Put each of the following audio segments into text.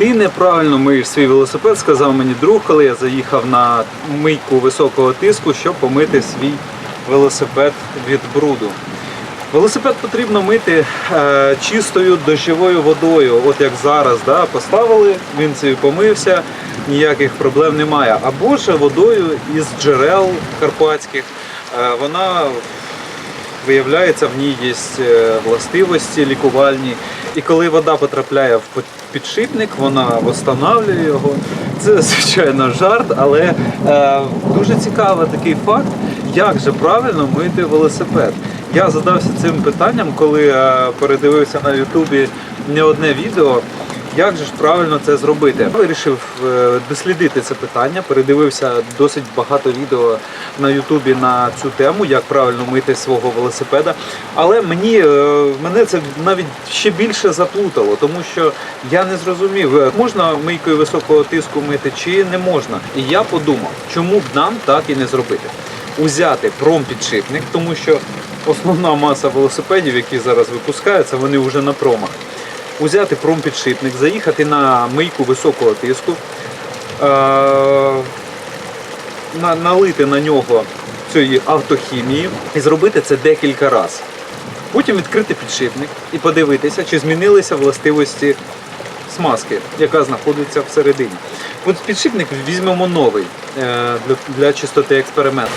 Ти неправильно миєш свій велосипед, сказав мені друг, коли я заїхав на мийку високого тиску, щоб помити свій велосипед від бруду. Велосипед потрібно мити е, чистою дощовою водою, от як зараз. Да? Поставили, він собі помився, ніяких проблем немає. Або ж водою із джерел карпатських. Е, вона виявляється, в ній є е, властивості лікувальні. І коли вода потрапляє в під- підшипник, вона встановлює його. Це, звичайно, жарт, але е, дуже цікавий такий факт, як же правильно мити велосипед. Я задався цим питанням, коли е, передивився на Ютубі не одне відео. Як же ж правильно це зробити? Вирішив е, дослідити це питання, передивився досить багато відео на Ютубі на цю тему, як правильно мити свого велосипеда. Але мені е, мене це навіть ще більше заплутало, тому що я не зрозумів, е, можна мийкою високого тиску мити чи не можна. І я подумав, чому б нам так і не зробити. Узяти промпідшипник, тому що основна маса велосипедів, які зараз випускаються, вони вже на промах узяти промпідшипник, заїхати на мийку високого тиску, е- налити на нього цієї автохімії і зробити це декілька разів. Потім відкрити підшипник і подивитися, чи змінилися властивості смазки, яка знаходиться всередині. От підшипник візьмемо новий е, для, для чистоти експерименту.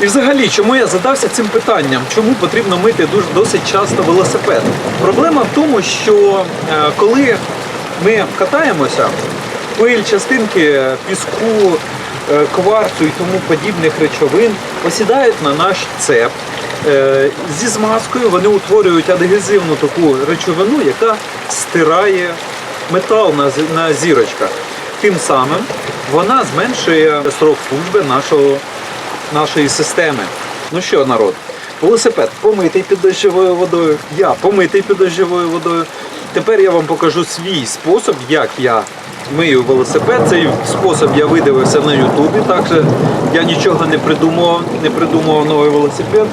І взагалі, чому я задався цим питанням? Чому потрібно мити дуже досить часто велосипед? Проблема в тому, що е, коли ми катаємося, пиль, частинки піску, е, кварцу і тому подібних речовин осідають на наш цеп. Е, Зі змазкою вони утворюють адгезивну таку речовину, яка стирає метал на, зі- на зірочках. Тим самим вона зменшує срок служби нашого, нашої системи. Ну що, народ, велосипед помитий під дощовою водою, я помитий під дощовою водою. Тепер я вам покажу свій спосіб, як я мию велосипед. Цей спосіб я видивився на Ютубі, так що я нічого не придумував, не придумував новий велосипед.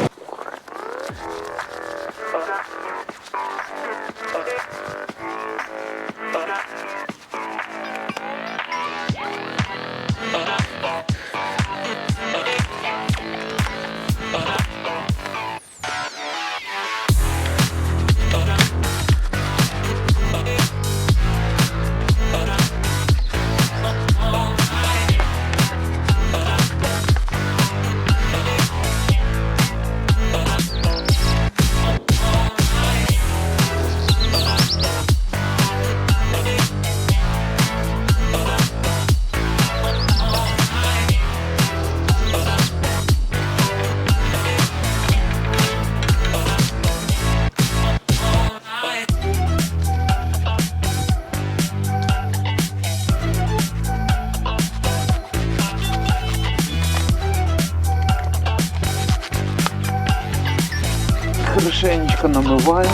Намиваємо,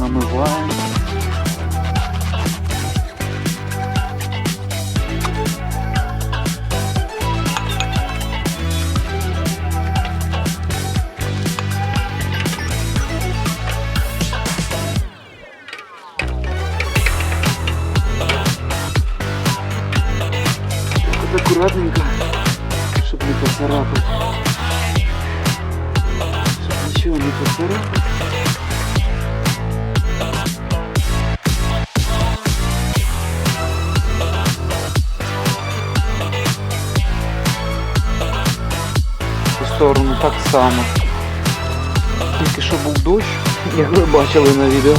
намиваємо. В ту сторону так само. Тільки що був дощ, як ви бачили на відео.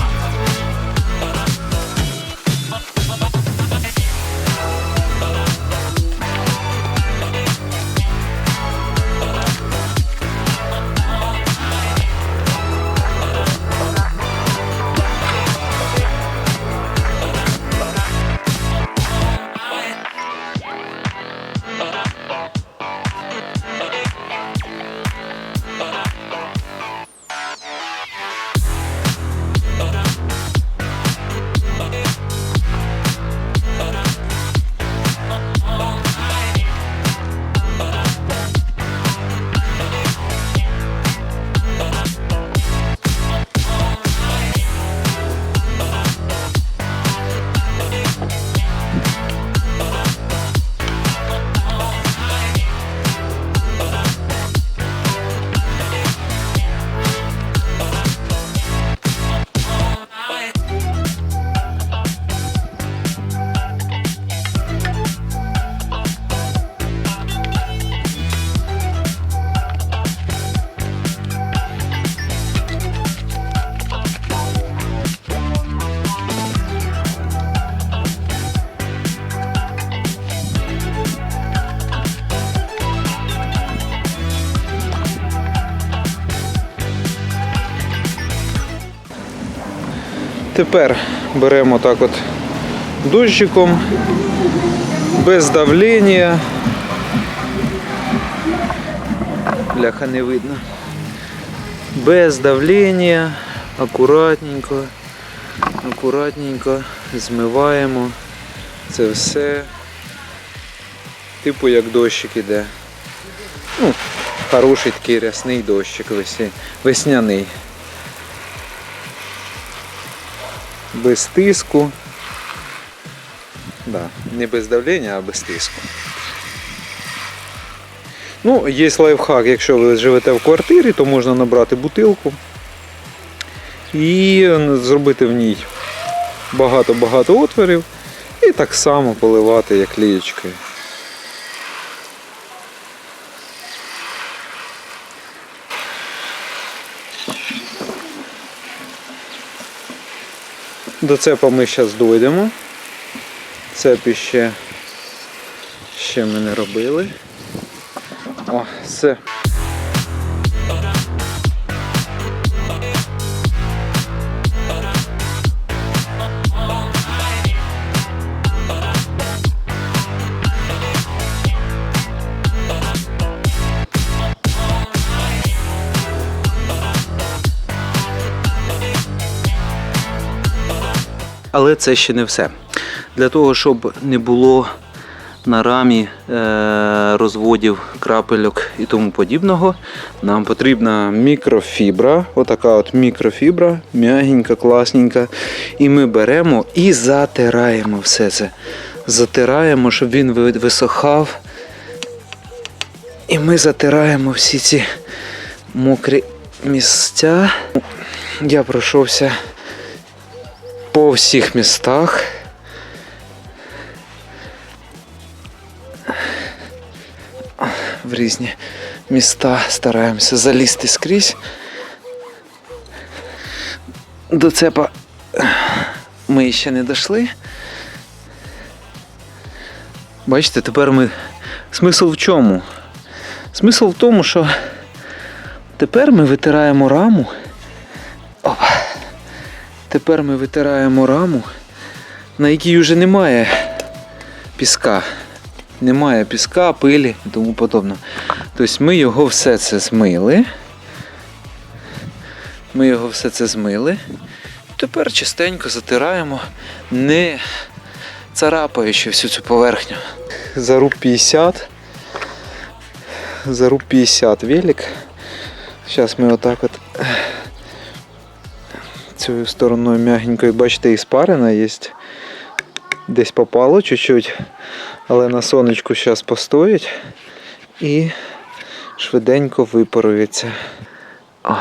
Тепер беремо так от дощиком, без давлення. Бляха не видно. Без давлення, акуратненько, акуратненько змиваємо це все. Типу як дощик іде. Ну, хороший такий рясний дощик весняний. Без тиску. Да, не без давлення, а без тиску. Ну, є лайфхак, якщо ви живете в квартирі, то можна набрати бутилку і зробити в ній багато-багато отворів і так само поливати, як лієчкою. До цепа ми зараз дойдемо. Цепі ще, ще ми не робили. О, все. Але це ще не все. Для того, щоб не було на рамі е, розводів, крапельок і тому подібного, нам потрібна мікрофібра. Отака от мікрофібра, м'ягенька, класненька. І ми беремо і затираємо все це. Затираємо, щоб він висохав. І ми затираємо всі ці мокрі місця. Я пройшовся по всіх містах. В різні міста стараємося залізти скрізь. До цепа ми ще не дійшли. Бачите, тепер ми. Смисл в чому? Смисл в тому, що тепер ми витираємо раму. Тепер ми витираємо раму, на якій вже немає піска. Немає піска, пилі і тому подобне. Тобто ми його все це змили. Ми його все це змили. Тепер частенько затираємо, не царапаючи всю цю поверхню. За руб 50. За руб 50 велик. Зараз ми отак от цією стороною м'ягенькою, бачите, і спарена є. Десь попало чуть-чуть, але на сонечку зараз постоїть і швиденько випарується. О.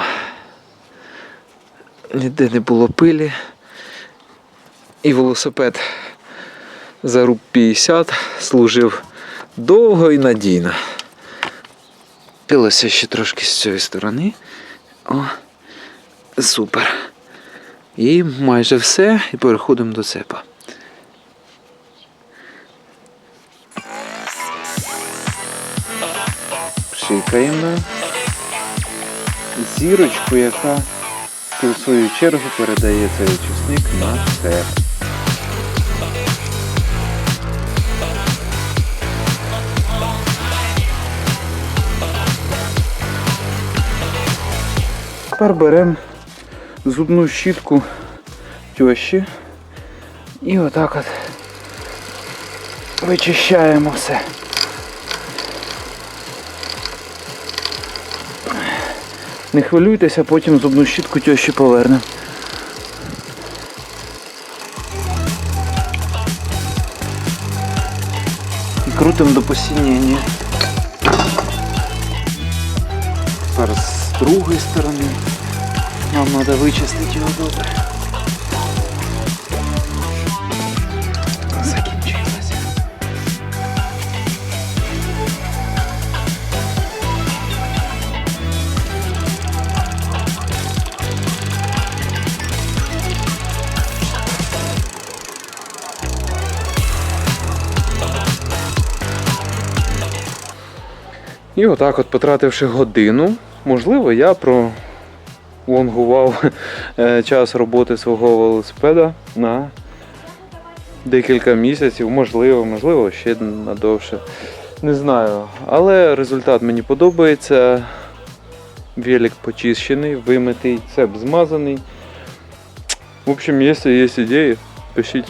Ніде не було пилі. І велосипед за руб 50 служив довго і надійно. Пилося ще трошки з цієї сторони. О, супер. І майже все, і переходимо до цепа. Пшикаємо зірочку, яка в свою чергу передає цей очисник на цеп. Тепер беремо зубну щітку тещі і отак от вичищаємо все. Не хвилюйтеся, потім зубну щітку тещі повернемо. І крутимо до посінення. Тепер з другої сторони. Нам треба вичистити його добре. Закінчилося. І отак, от потративши годину, можливо, я про пролонгував е, час роботи свого велосипеда на декілька місяців, можливо, можливо, ще надовше. Не знаю. Але результат мені подобається. Велик почищений, вимитий, цеп змазаний. В общем, якщо є ідеї, пишіть.